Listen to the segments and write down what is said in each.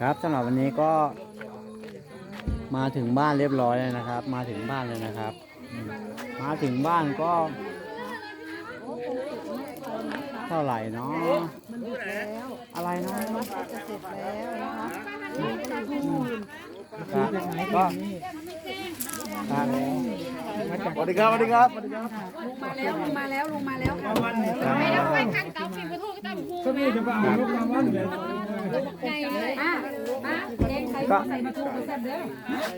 ครับสำหรับวันนี้ก็มาถึงบ้านเรียบร้อยเลยนะครับ มาถึงบ้านเลยนะครับอืมมาถึงบ้านก็ เท่าไหร่เนาะอะไรเนาะครับก็ครับสวัสดีครับสวัสดีครับลุงมาแล้วลุงมาแล้วลุงมาแล้วค่ะไม่ได้ไปทางเก่าฟิล์มไปโทษก็ต้องพูดไงเลยอะมา แกงไข่ใส่มาทูมาแซ่บเด้อ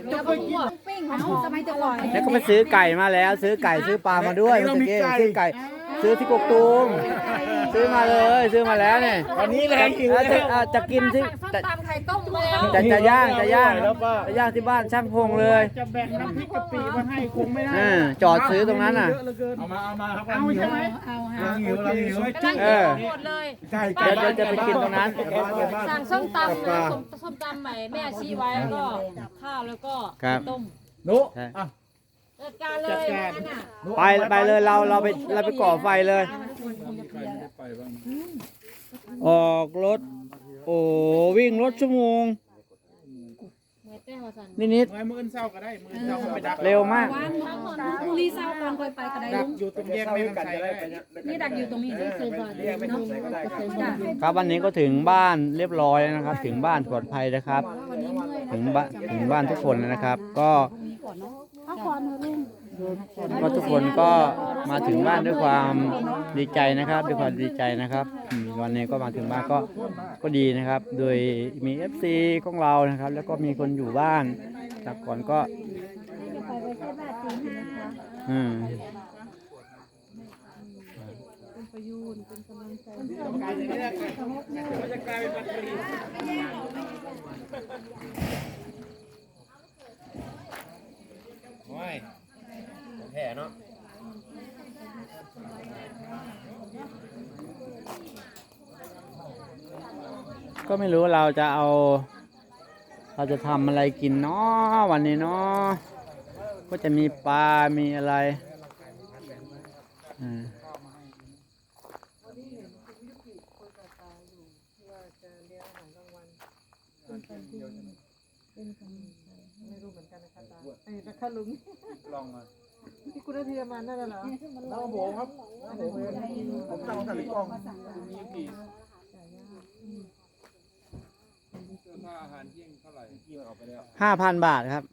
เดี๋ยวก็พูดปิ้งของสมัยจะอร่อยแล้วก็ไปซื้อไก่มาแล้ว ซื้อไก่ซื้อปลามาด้วยเมื่อกี้ซื้อไก่ ซื้อที่กกตูมซื้อมาเลยซื้อมาแล้วเนี่ยวันนี้แรงหิวจะแล้วจะจะกินที่ส้มจะตำไข่ต้มเลยจะจะย่างจะย่างแล้วป้า จะย่างที่บ้านช่างพงเลยจะแบ่งน้ำพริกกะปิมาให้คงไม่ได้เออจอดซื้อตรงนั้นน่ะเอามาเอามาครับเอาใช่ไหมเอาฮะเราหิวเราหิวกำลังเออ หมดเลย ใช่เดี๋ยวจะจะไปกินตรงนั้น สั่งส้มตำนะส้มส้มตำใหม่แม่ชี้ไว้แล้วก็ข้าวแล้วก็ครับ ต้มนุใช่อะ จัดการเลยนั่นน่ะไปไปเลยเราเราไปเราไปก่อไฟเลยออกรถ โอ้วิ่งรถชั่วโมงเมื่อแต้วสันนิดนิด ไว้มื้ออนเศร้าก็ได้มื้ออนเศร้าก็ไปดักๆเร็วมากวางพรุ่งนี้เช้าก่อนค่อยไปก็ได้ดัลุกงอยู่ตรงแยกแม่กำไสได้นี่ดักอยู่ตรงนี้ที่เคยบอกเนาะจ้ะครับวันนี้ก็ถึงบ้านเรียบร้อยแล้วนะครับ ถึงบ้านปลอดภัยนะครับวันนี้เมื่อยนะถึงบ้านถึงบ้านทุกคนแล้วนะครับ ก็พั ก็ทุกคนก็มาถึงบ้านด้วยความดีใจนะครับ ด้วยความดีใจนะครับอืมวันนี้ก็มาถึงบ้านก็ก็ดีนะครับ โดยมี FC ของเรานะครับ แล้วก็มีคนอยู่บ้านจากก่อนก็ อืม โอ้ยแห่เนาะก็ไม่รู้เราจะเอา เราจะทำอะไรกินเนาะวันนี้เนาะก็จะมีปลา มีอะไรอืม ลองมาที่คุณนาทีมานั่นเหรอเราโบครับเราโบผมสั่งสั่งกล่องมีกี่ค่าอาหารเที่ยงเท่าไหร่กี่มันออกไปแล้วห้าพันบาทครับ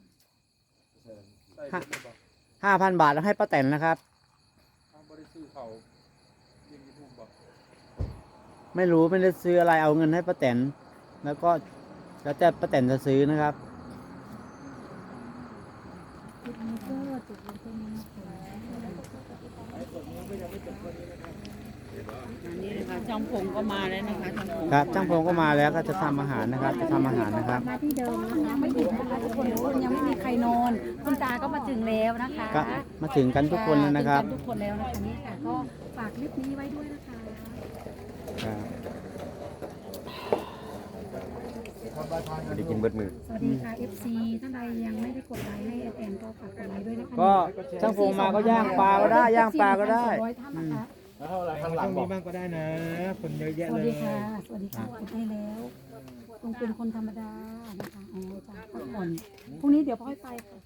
ใส่ห้าพันบาทแล้วให้ป้าแตนนะครับข้าวบริสุทธิ์เขาเยี่ยมยูทูบบอกไม่รู้ไม่ได้ซื้ออะไรเอาเงินให้ป้าแตนแล้วก็แล้วแต่ป้าแตนจะซื้อนะครับ นี่นะคะจอมผมก็มาแล้วนะคะจอมผมครับช่างพงก็มาแล้วก็จะทำอาหารนะครับจะทำอาหารนะครับ มาที่เดิมนะคะไม่ถึงนะคะทุกคนยังไม่มีใครนอน คุณตาก็มาถึงแล้วนะคะก็มาถึงกันทุกคนแล้วนะครับ ถึงกัทุกคนแล้วนะคะนี่ค่ะก็ฝากคลิปนี้ไว้ด้วยนะคะ ครับ ได้กินเบิดมือ สวัสดีค่ะ FC ท่านใดยังไม่ได้กดไลค์ให้แอนก็ฝากกดไลค์ด้วยนะคะก็ช่างพงมาก็ย่างปลาก็ได้ย่างปลาก็ได้ ร้อยท่านนะคะ แล้วเท่าไหร่ข้างหลัต้งองบมีอกบ้างก็ได้นะ คนเยอะแยะสเลวัสยดีค่ะ สวัสดีค่ะกดให้แล้วตรงเป็นคนธรรมดานะคะอ๋อจ้าพักผ่อนพรุ่งนี้เดี๋ยวพ่อยไปค่ะ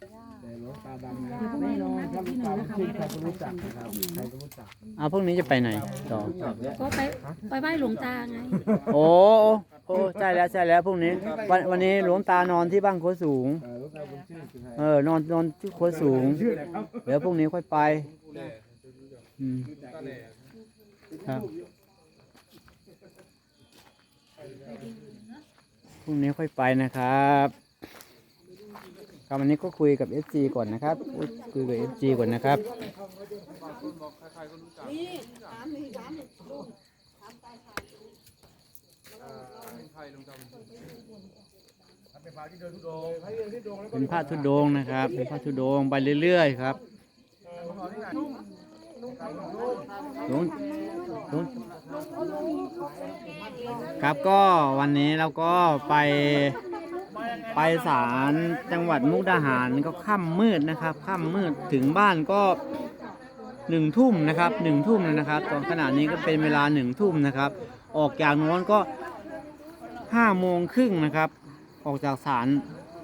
แต่หลวงตาดำนะเดี๋ยวพรุ่งแน่นี้นลองนนัดถ้าที่ลูกหนึ่ตางนะคะไม่ไม่ใครได้ก็ไปรู้จักกันนะครับใครก็รู้จักเอาพรุ่งนี้จะไปไหนต่อ ก็ไปไปไหว้หลวงตาไง โอ้ โอ้ใช่แล้วใช่แล้วพรุ่งนี้วันวันนี้หลวงตานอนที่บ้านโคสูง เออลูกตาผมชื่อสุดท้ายเออนอนนอนที่โคสูง ชื่ออะไรครับเดี๋ยวพรุ่งนี้ค่อยไปอืมครับพรุ่งนี้ค่อยไปนะครับครับวันนี้ก็คุยกับ FG ก่อนนะครับคุยคุยกับ FG ก่อนนะครับเป็นพาที่ เดินทุดงให้เดินที่ดงแล้วก็เป็นผ้าทุดงนะครับ เป็นผ้าทุดงไปเรื่อยๆครับหลวงหลวงครับก็วันนี้เราก็ไปไปศาลจังหวัดมุกดาหารก็ค่ำมืดนะครับค่ำมืดถึงบ้านก็หนึ่งทุ่มนะครับหนึ่งทุ่มแล้วนะครับ ตอนขณะนี้ก็เป็นเวลาหนึ่งทุ่มนะครับ ออกจากโน้นก็ ห้าโมงครึ่งนะครับ ออกจากศาล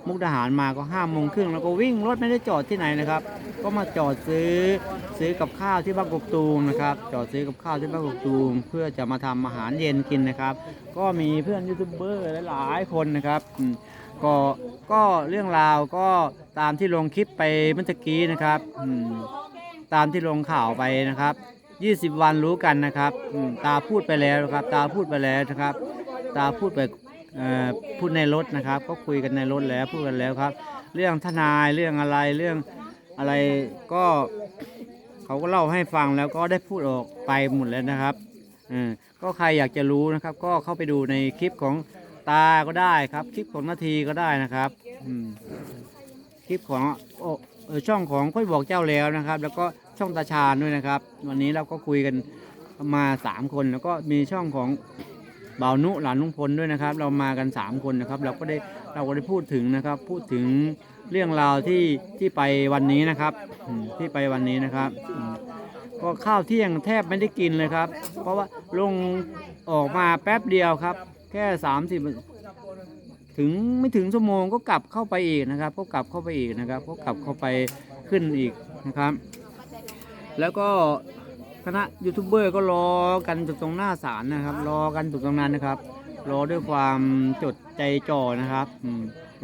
มุกดาหารมาก็ห้าโมงครึ่งแล้วก็วิ่งรถไม่ได้จอดที่ไหนนะครับ ก็มาจอดซื้อซื้อกับข้าวที่บ้านกกตูมนะครับ จอดซื้อกับข้าวที่บ้านกกตูม เพื่อจะมาทำอาหารเย็นกินนะครับ ก็มีเพื่อนยูทูบเบอร์หลายๆคนนะครับก็ก็เรื่องราวก็ตามที่ลงคลิปไปเมื่อกี้นะครับตามที่ลงข่าวไปนะครับ 20 วันรู้กันนะครับตาพูดไปแล้วครับ ตาพูดไปแล้วนะครับ ตาพูดไปพูดในรถนะครับ ก็คุยกันในรถแล้วพูดกันแล้วครับ เรื่องทนายเรื่องอะไรเรื่องอะไรก็เขาก็เล่าให้ฟังแล้วก็ได้พูดออกไปหมดแล้วนะครับอก็ใครอยากจะรู้นะครับ ก็เข้าไปดูในคลิปของตาก็ได้ครับ คลิปของนาทีก็ได้นะครับคลิปของอช่องของค่อยบอกเจ้าแล้วนะครับ แล้วก็ช่องตาชาญด้วยนะครับ วันนี้เราก็คุยกันมาสามคนแล้วก็มีช่องของ บ่าวนุหลานลุงพลด้วยนะครับ เรามากัน 3 คนนะครับ เราก็ได้เราก็ได้พูดถึงนะครับ พูดถึงเรื่องราวที่ที่ไปวันนี้นะครับที่ไปวันนี้นะครับก็ข้าวเที่ยงแทบไม่ได้กินเลยครับ เพราะว่าลงออกมาแป๊บเดียวครับ แค่30ถึงไม่ถึงชั่วโมงก็กลับเข้าไปอีกนะครับ ก็กลับเข้าไปอีกนะครับ ก็กลับเข้าไปขึ้นอีกนะครับ แล้วก็ คณะยูทูบเบอร์ก็รอกันอยู่ตรงหน้าศาลนะครับ รอกันอยู่ตรงนั้นนะครับ รอด้วยความจดใจจ่อนะครับ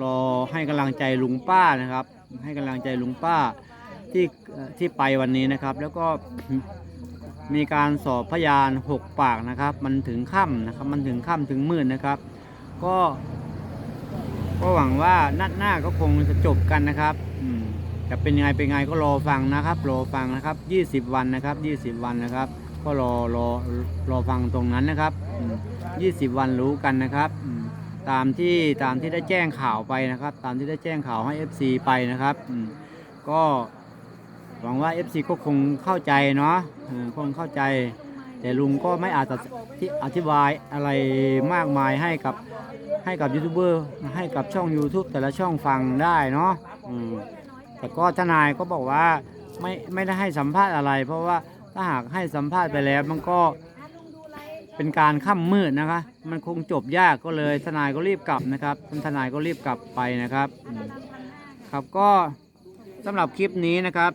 รอให้กำลังใจลุงป้านะครับ ให้กำลังใจลุงป้าที่ที่ไปวันนี้นะครับ แล้วก็มีการสอบพยาน6ปากนะครับ มันถึงค่ำนะครับ มันถึงค่ำถึงมืดนะครับ ก็ก็หวังว่านัดหน้าก็คงจะจบกันนะครับอืม จะเป็นยังไงเป็นไงก็รอฟังนะครับ รอฟังนะครับ 20 วันนะครับ 20 วันนะครับ ก็รอรอรอฟังตรงนั้นนะครับ 20 วันรู้กันนะครับตามที่ตามที่ได้แจ้งข่าวไปนะครับ ตามที่ได้แจ้งข่าวให้ FC ไปนะครับก็หวังว่า FC ก็คงเข้าใจเนาะคงเข้าใจ แต่ลุงก็ไม่อาจจะที่อธิบายอะไรมากมายให้กับให้กับยูทูบเบอร์ให้กับช่อง YouTube แต่ละช่องฟังได้เนาะ แต่ก็ทนายก็บอกว่าไม่ไม่ได้ให้สัมภาษณ์อะไร เพราะว่าถ้าหากให้สัมภาษณ์ไปแล้วมันก็เป็นการค่ำมืดนะคะ มันคงจบยากก็เลยทนายก็รีบกลับนะครับท่านทนายก็รีบกลับไปนะครับครับก็สำหรับคลิปนี้นะครับ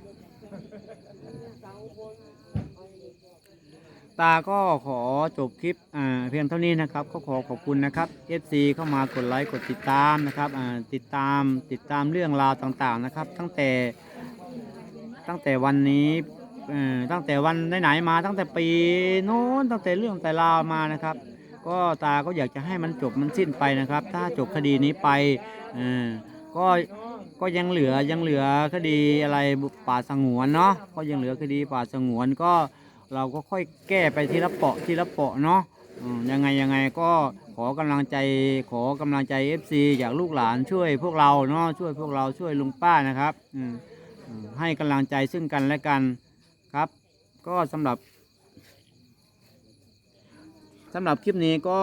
ตาก็ขอจบคลิปอ่าเพียงเท่านี้นะครับ ก็ขอขอบคุณนะครับ FC เข้ามากดไลค์กดติดตามนะครับอ่าติดตามติดตามเรื่องราวต่างๆนะครับ ตั้งแต่ตั้งแต่วันนี้เอ่อตั้งแต่วันไหนๆมาตั้งแต่ปีโน้นตั้งแต่เรื่องแต่ราวมานะครับ ก็ตาก็อยากจะให้มันจบมันสิ้นไปนะครับ ถ้าจบคดีนี้ไปเออก็ก็ยังเหลือยังเหลือคดีอะไรป่าสงวนเนาะก็ยังเหลือคดีป่าสงวนก็ เราก็ค่อยแก้ไปทีละเปาะทีละเปาะเนาะยังไงยังไงก็ขอกำลังใจขอกำลังใจ FC จากลูกหลานช่วยพวกเราเนาะช่วยพวกเราช่วยลุงป้านะครับให้กำลังใจซึ่งกันและกันครับ ก็สำหรับสำหรับคลิปนี้ก็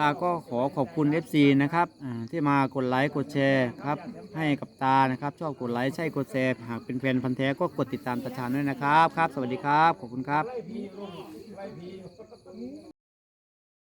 ตาก็ขอขอบคุณ FC นะครับอ่าที่มากดไลค์กดแชร์ครับให้กับตานะครับชอบกดไลค์ใช่กดแชร์หากเป็นแฟนพันธ์แท้ก็กดติดตามตาชานด้วยนะครับครับ สวัสดีครับ ขอบคุณครับ